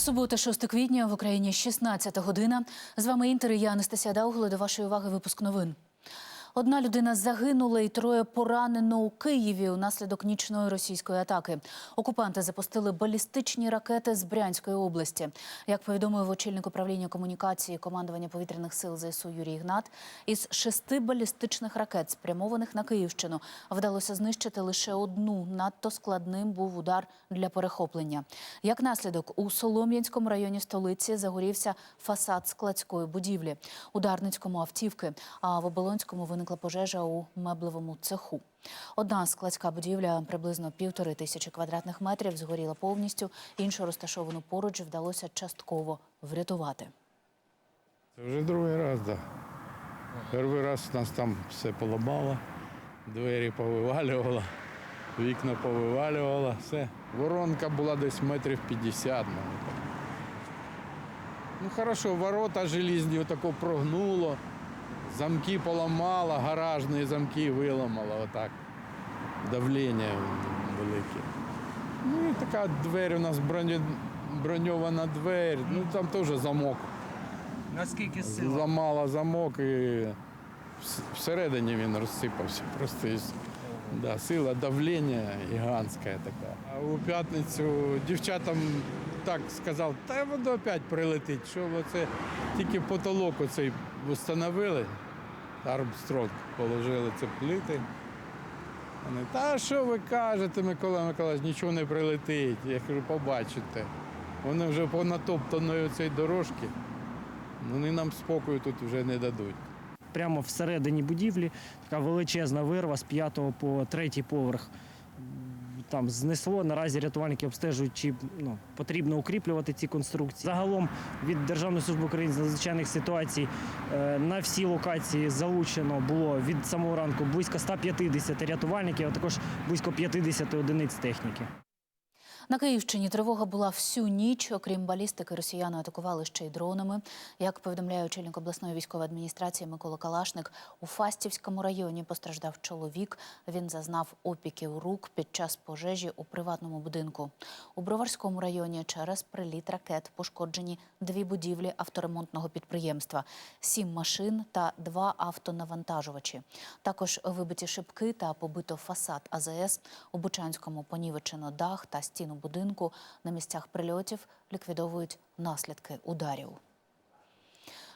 Субота, 6 квітня в Україні 16 година. З вами Інтер. Я Анастасія Даугла. До вашої уваги випуск новин. Одна людина загинула і троє поранено у Києві унаслідок нічної російської атаки. Окупанти запустили балістичні ракети з Брянської області. Як повідомив очільник управління комунікації командування повітряних сил ЗСУ Юрій Ігнат, із шести балістичних ракет, спрямованих на Київщину, вдалося знищити лише одну. Надто складним був удар для перехоплення. Як наслідок, у Солом'янському районі столиці загорівся фасад складської будівлі, у Дарницькому автівки, а в Оболонському виникла пожежа у меблевому цеху. Одна складська будівля приблизно півтори тисячі квадратних метрів згоріла повністю. Іншу розташовану поруч вдалося частково врятувати. Це вже другий раз, так. Перший раз нас там все поламало, двері повивалювало, вікна повивалювало, все. Воронка була десь метрів 50. Ну хорошо, ворота желізні отако прогнуло, замки поламало, гаражні замки виламало, отак. Давлення велике. Ну і така двері у нас броня- броньована двері, ну там теж замок. Наскільки сила? Зламала замок і всередині він розсипався. Просто із, да, сила давлення гігантська така. А у п'ятницю дівчатам так сказав, та воно опять прилетить, що це тільки потолок оцей встановили, Армстронг положили це плити. Вони, та що ви кажете, Микола Миколаївич, нічого не прилетить. Я кажу, побачите. Вони вже по натоптаної цієї дорожки. Вони нам спокою тут вже не дадуть. Прямо всередині будівлі така величезна вирва з п'ятого по третій поверх. Там знесло. Наразі рятувальники обстежують, чи ну, потрібно укріплювати ці конструкції. Загалом від Державної служби України з надзвичайних ситуацій е, на всі локації залучено було від самого ранку близько 150 рятувальників, а також близько 50 одиниць техніки. На Київщині тривога була всю ніч. Окрім балістики, росіяни атакували ще й дронами. Як повідомляє очільник обласної військової адміністрації Микола Калашник, у Фастівському районі постраждав чоловік. Він зазнав опіків рук під час пожежі у приватному будинку. У Броварському районі через приліт ракет пошкоджені дві будівлі авторемонтного підприємства, сім машин та два автонавантажувачі. Також вибиті шибки та побито фасад АЗС. У Бучанському понівечено дах та стіну будинку. На місцях прильотів ліквідовують наслідки ударів.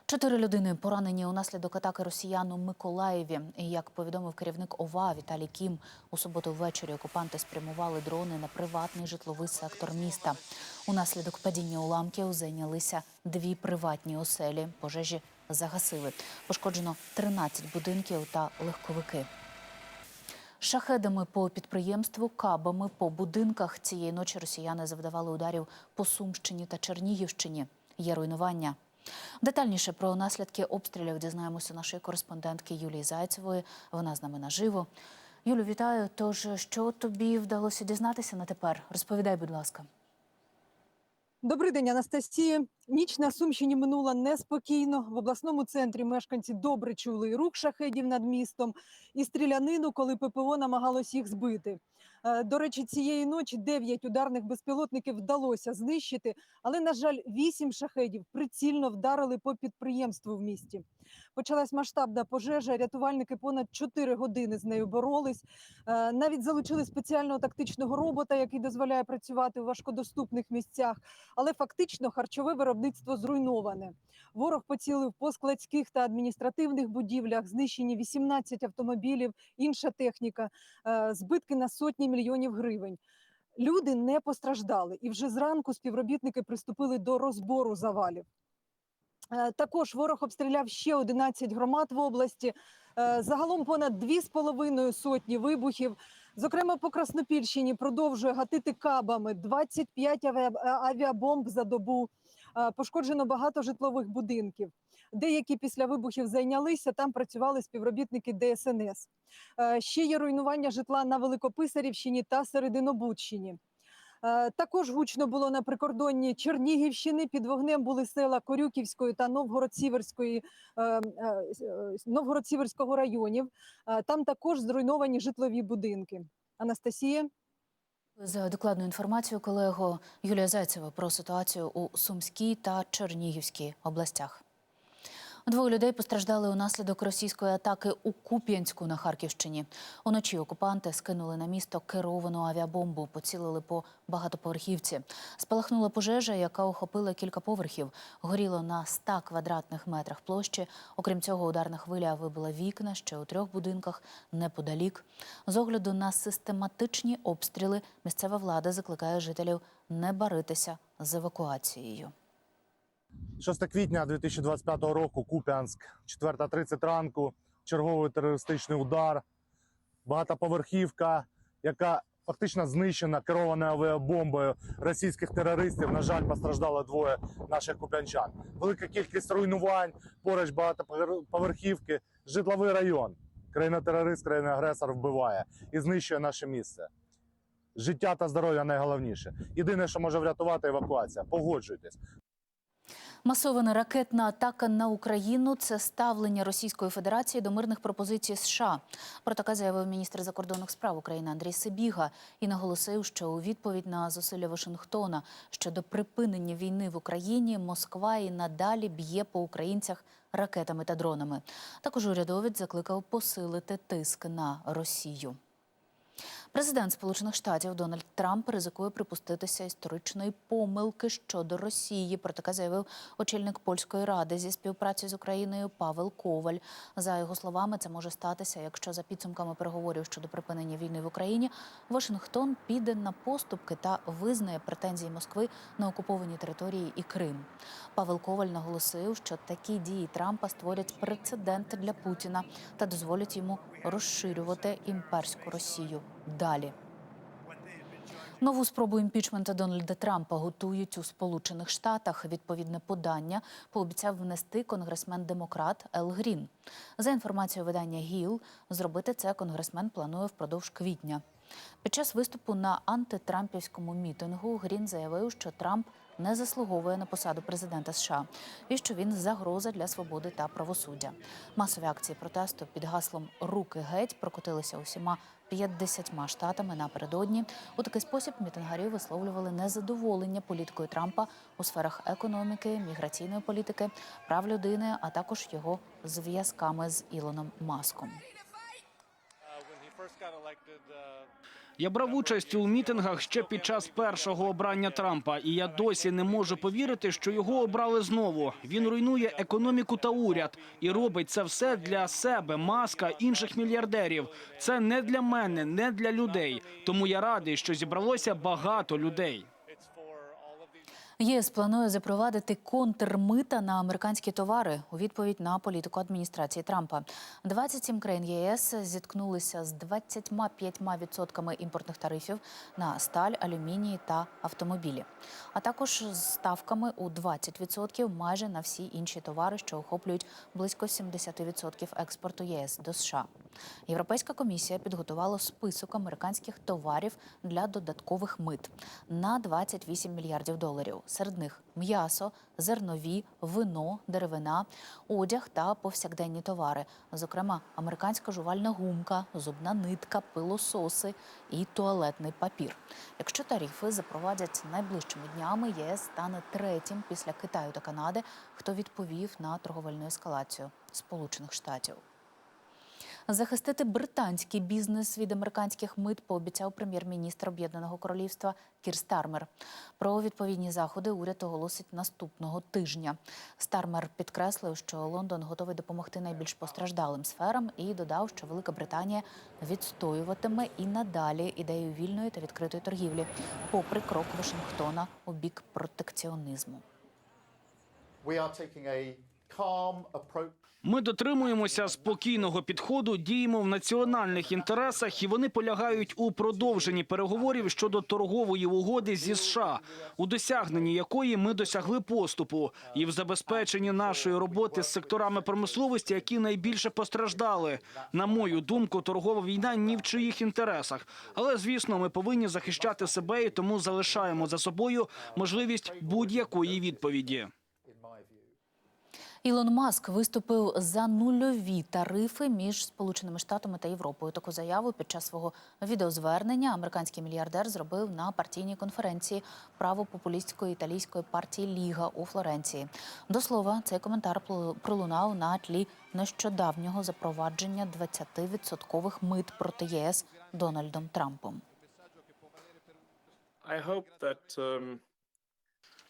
Чотири людини поранені унаслідок атаки росіян у Миколаєві. Як повідомив керівник ОВА Віталій Кім, у суботу ввечері окупанти спрямували дрони на приватний житловий сектор міста. Унаслідок падіння уламків зайнялися дві приватні оселі. Пожежі загасили. Пошкоджено 13 будинків та легковики. Шахедами по підприємству, кабами по будинках цієї ночі росіяни завдавали ударів по Сумщині та Чернігівщині. Є руйнування. Детальніше про наслідки обстрілів дізнаємося нашої кореспондентки Юлії Зайцевої. Вона з нами наживо. Юлю, вітаю. Тож, що тобі вдалося дізнатися на тепер? Розповідай, будь ласка. Добрий день, Анастасія. Ніч на Сумщині минула неспокійно. В обласному центрі мешканці добре чули і рух шахедів над містом, і стрілянину, коли ППО намагалось їх збити. Е, До речі, цієї ночі дев'ять ударних безпілотників вдалося знищити, але, на жаль, вісім шахедів прицільно вдарили по підприємству в місті. Почалась масштабна пожежа. Рятувальники понад 4 години з нею боролись. Е, Навіть залучили спеціального тактичного робота, який дозволяє працювати у важкодоступних місцях. Але фактично харчове виробництво зруйноване. Ворог поцілив по складських та адміністративних будівлях, знищені 18 автомобілів, інша техніка, е, збитки на сотні мільйонів гривень. Люди не постраждали, і вже зранку співробітники приступили до розбору завалів. Е, Також ворог обстріляв ще 11 громад в області. Е, Загалом понад 2,5 сотні вибухів. Зокрема, по Краснопільщині продовжує гатити кабами 25 авіа- е, авіабомб за добу. Е, Пошкоджено багато житлових будинків. Деякі після вибухів зайнялися. Там працювали співробітники ДСНС. Е, Ще є руйнування житла на Великописарівщині та Серединобудщині. Е, Також гучно було на прикордонні Чернігівщини. Під вогнем були села Корюківської та Новгород-Сіверської Новгород-Сіверського районів. Там також зруйновані житлові будинки. Анастасія. За докладну інформацію колего Юлія Зайцева про ситуацію у Сумській та Чернігівській областях. Двоє людей постраждали унаслідок російської атаки у Куп'янську на Харківщині. Уночі окупанти скинули на місто керовану авіабомбу, поцілили по багатоповерхівці. Спалахнула пожежа, яка охопила кілька поверхів. Горіло на 100 квадратних метрах площі. Окрім цього, ударна хвиля вибила вікна ще у трьох будинках неподалік. З огляду на систематичні обстріли місцева влада закликає жителів не баритися з евакуацією. 6 квітня 2025 року, Куп'янськ, 4.30 ранку, черговий терористичний удар, багатоповерхівка, яка фактично знищена керованою авіабомбою російських терористів. На жаль, постраждало двоє наших куп'янчан. Велика кількість руйнувань, поруч багатоповерхівки, житловий район. Країна-терорист, країна-агресор вбиває і знищує наше місце. Життя та здоров'я найголовніше. Єдине, що може врятувати евакуація. Погоджуйтесь. Масована ракетна атака на Україну це ставлення Російської Федерації до мирних пропозицій США. Про таке заявив міністр закордонних справ України Андрій Сибіга і наголосив, що у відповідь на зусилля Вашингтона щодо припинення війни в Україні Москва і надалі б'є по українцях ракетами та дронами. Також урядовець закликав посилити тиск на Росію. Президент Сполучених Штатів Дональд Трамп ризикує припуститися історичної помилки щодо Росії. Про таке заявив очільник польської ради зі співпраці з Україною Павел Коваль. За його словами, це може статися, якщо за підсумками переговорів щодо припинення війни в Україні Вашингтон піде на поступки та визнає претензії Москви на окуповані території і Крим. Павел Коваль наголосив, що такі дії Трампа створять прецедент для Путіна та дозволять йому розширювати імперську Росію далі. Нову спробу імпічменту Дональда Трампа готують у Сполучених Штатах. Відповідне подання пообіцяв внести конгресмен-демократ Ел Грін. За інформацією видання ГІЛ, зробити це конгресмен планує впродовж квітня. Під час виступу на антитрампівському мітингу Грін заявив, що Трамп не заслуговує на посаду президента США і що він загроза для свободи та правосуддя. Масові акції протесту під гаслом Руки геть прокотилися усіма 50 штатами напередодні. У такий спосіб мітингарі висловлювали незадоволення політикою Трампа у сферах економіки, міграційної політики, прав людини, а також його зв'язками з Ілоном Маском. Я брав участь у мітингах ще під час першого обрання Трампа, і я досі не можу повірити, що його обрали знову. Він руйнує економіку та уряд і робить це все для себе, маска інших мільярдерів. Це не для мене, не для людей. Тому я радий, що зібралося багато людей. ЄС планує запровадити контрмита на американські товари у відповідь на політику адміністрації Трампа. 27 країн ЄС зіткнулися з 25% імпортних тарифів на сталь, алюміній та автомобілі, а також з ставками у 20% майже на всі інші товари, що охоплюють близько 70% експорту ЄС до США. Європейська комісія підготувала список американських товарів для додаткових мит на 28 мільярдів доларів. Серед них м'ясо, зернові, вино, деревина, одяг та повсякденні товари, зокрема американська жувальна гумка, зубна нитка, пилососи і туалетний папір. Якщо тарифи запровадять найближчими днями, ЄС стане третім після Китаю та Канади, хто відповів на торговельну ескалацію Сполучених Штатів. Захистити британський бізнес від американських мит пообіцяв прем'єр-міністр Об'єднаного Королівства Кір Стармер. Про відповідні заходи уряд оголосить наступного тижня. Стармер підкреслив, що Лондон готовий допомогти найбільш постраждалим сферам і додав, що Велика Британія відстоюватиме і надалі ідею вільної та відкритої торгівлі, попри крок Вашингтона у бік протекціонізму. Ми дотримуємося спокійного підходу, діємо в національних інтересах, і вони полягають у продовженні переговорів щодо торгової угоди зі США, у досягненні якої ми досягли поступу, і в забезпеченні нашої роботи з секторами промисловості, які найбільше постраждали. На мою думку, торгова війна ні в чиїх інтересах. Але звісно, ми повинні захищати себе і тому залишаємо за собою можливість будь-якої відповіді. Ілон Маск виступив за нульові тарифи між Сполученими Штатами та Європою. Таку заяву під час свого відеозвернення американський мільярдер зробив на партійній конференції правопопулістської італійської партії Ліга у Флоренції. До слова, цей коментар пролунав на тлі нещодавнього запровадження 20-відсоткових мит проти ЄС Дональдом Трампом. I hope that um,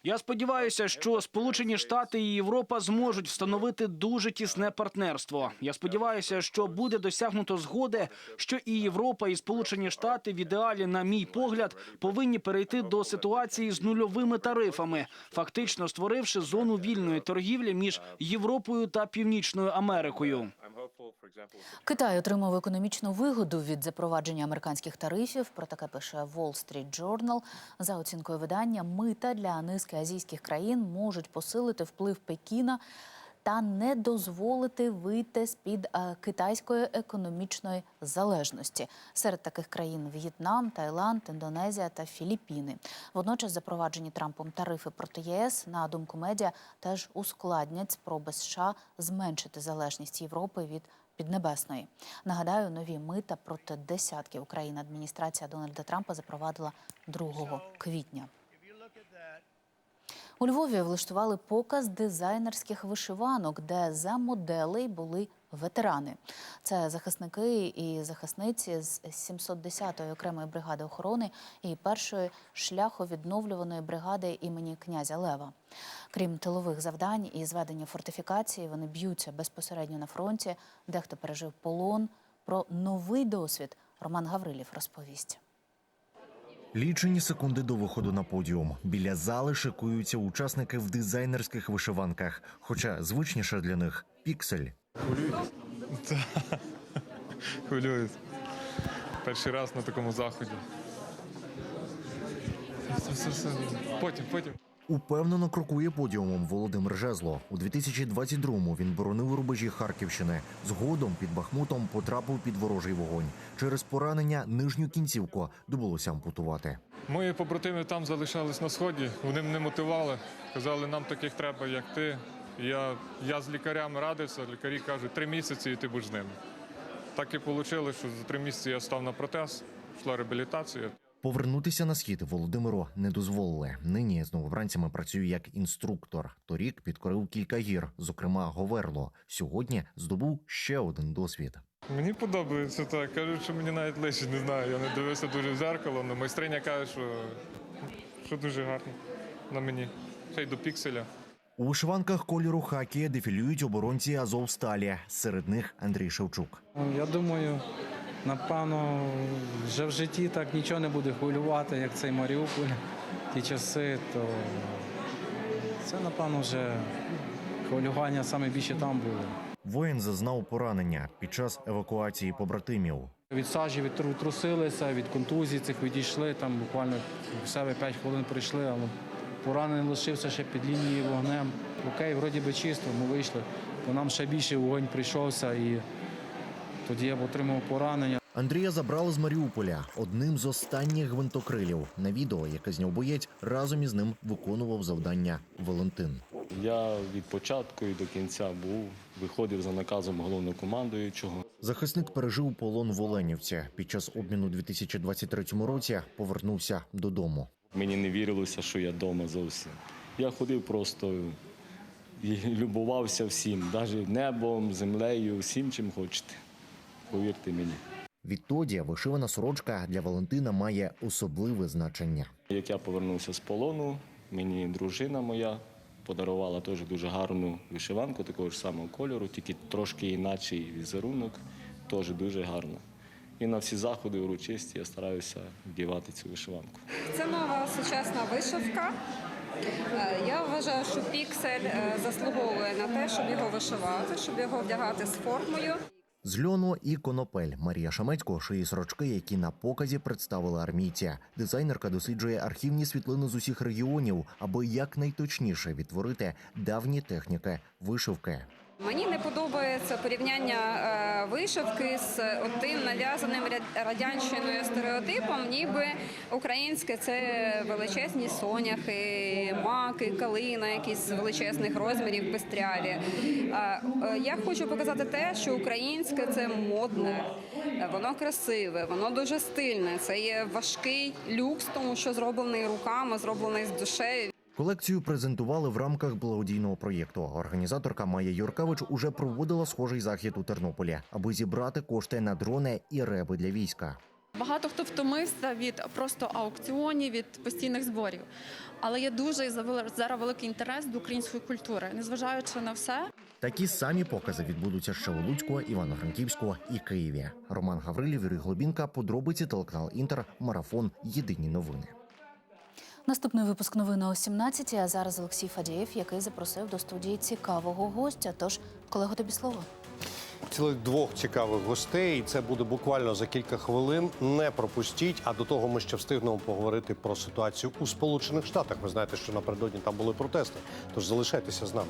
Я сподіваюся, що Сполучені Штати і Європа зможуть встановити дуже тісне партнерство. Я сподіваюся, що буде досягнуто згоди, що і Європа, і Сполучені Штати в ідеалі, на мій погляд, повинні перейти до ситуації з нульовими тарифами, фактично створивши зону вільної торгівлі між Європою та Північною Америкою. Китай отримав економічну вигоду від запровадження американських тарифів. Про таке пише Wall Street Journal. За оцінкою видання, мита для низки азійських країн можуть посилити вплив Пекіна та не дозволити вийти з під китайської економічної залежності. Серед таких країн В'єтнам, Таїланд, Індонезія та Філіппіни. Водночас запроваджені Трампом тарифи проти ЄС, на думку медіа, теж ускладнять спроби США зменшити залежність Європи від Піднебесної. Нагадаю, нові мита проти десятків країн адміністрація Дональда Трампа запровадила 2 квітня. У Львові влаштували показ дизайнерських вишиванок, де за моделей були ветерани. Це захисники і захисниці з 710-ї окремої бригади охорони і першої шляховідновлюваної бригади імені князя Лева. Крім тилових завдань і зведення фортифікації, вони б'ються безпосередньо на фронті. Дехто пережив полон. Про новий досвід Роман Гаврилів розповість. Лічені секунди до виходу на подіум. Біля зали шикуються учасники в дизайнерських вишиванках, хоча звичніше для них піксель. Хвилююсь. Перший раз на такому заході. Все, все, все. Потім, потім. Упевнено крокує подіумом Володимир Жезло. У 2022-му він боронив рубежі Харківщини. Згодом під Бахмутом потрапив під ворожий вогонь. Через поранення нижню кінцівку довелося ампутувати. Мої побратими там залишались на сході. Вони мене мотивували. Казали, нам таких треба, як ти. Я, я з лікарями радився. Лікарі кажуть, три місяці і ти будеш з ними. Так і вийшло, що за три місяці я став на протез, йшла реабілітація. Повернутися на схід Володимиру не дозволили. Нині з новобранцями працює як інструктор. Торік підкорив кілька гір, зокрема Говерло. Сьогодні здобув ще один досвід. Мені подобається так. Кажуть, що мені навіть лише не знаю. Я не дивився дуже в зеркало, але майстриня каже, що, що дуже гарно на мені. Ще й до пікселя. У вишиванках кольору хакі дефілюють оборонці Азовсталі. Серед них Андрій Шевчук. Ну, Я думаю, напевно, вже в житті так нічого не буде хвилювати, як цей Маріуполь, ті часи, то це, напевно, вже хвилювання саме більше там було. Воїн зазнав поранення під час евакуації побратимів. Від сажі відтрусилися, від контузій цих відійшли, там буквально в себе 5 хвилин прийшли, але поранений лишився ще під лінією вогнем. Окей, вроді би чисто, ми вийшли, то нам ще більше вогонь прийшовся і тоді я б отримав поранення. Андрія забрали з Маріуполя одним з останніх гвинтокрилів. На відео, яке зняв боєць, разом із ним виконував завдання Валентин. Я від початку і до кінця був, виходив за наказом головнокомандуючого. Захисник пережив полон в Оленівці. Під час обміну у 2023 році повернувся додому. Мені не вірилося, що я вдома зовсім. Я ходив просто і любувався всім, навіть небом, землею, всім, чим хочете. Повірте мені. Відтоді вишивана сорочка для Валентина має особливе значення. Як я повернувся з полону, мені дружина моя подарувала теж дуже гарну вишиванку такого ж самого кольору, тільки трошки інакший візерунок, теж дуже гарно. І на всі заходи урочисті я стараюся вдівати цю вишиванку. Це нова сучасна вишивка. Е, Я вважаю, що піксель е, заслуговує на те, щоб його вишивати, щоб його вдягати з формою. З льону і конопель Марія Шамецько шиє сорочки, які на показі представила армійці. Дизайнерка досліджує архівні світлини з усіх регіонів, аби якнайточніше відтворити давні техніки вишивки. Мені не подобається порівняння е, вишивки з тим нав'язаним радянщиною стереотипом, ніби українське це величезні соняхи, маки, калина, якісь величезних розмірів пестряві. Е, е, Я хочу показати те, що українське це модне, е, воно красиве, воно дуже стильне. Це є важкий люкс, тому що зроблений руками, зроблений з душею. Колекцію презентували в рамках благодійного проєкту. Організаторка Майя Юркавич уже проводила схожий захід у Тернополі, аби зібрати кошти на дрони і реби для війська. Багато хто втомився від просто аукціонів, від постійних зборів. Але є дуже зараз великий інтерес до української культури, незважаючи на все. Такі самі покази відбудуться ще у Луцьку, Івано-Франківську і Києві. Роман Гаврилів, Юрій Глобінка, подробиці телеканал Інтер, марафон. Єдині новини. Наступний випуск новин о 17 а зараз Олексій Фадієв, який запросив до студії цікавого гостя. Тож, колего, тобі слово. цілих двох цікавих гостей. і Це буде буквально за кілька хвилин. Не пропустіть. А до того ми ще встигнемо поговорити про ситуацію у Сполучених Штатах. Ви знаєте, що напередодні там були протести. Тож залишайтеся з нами.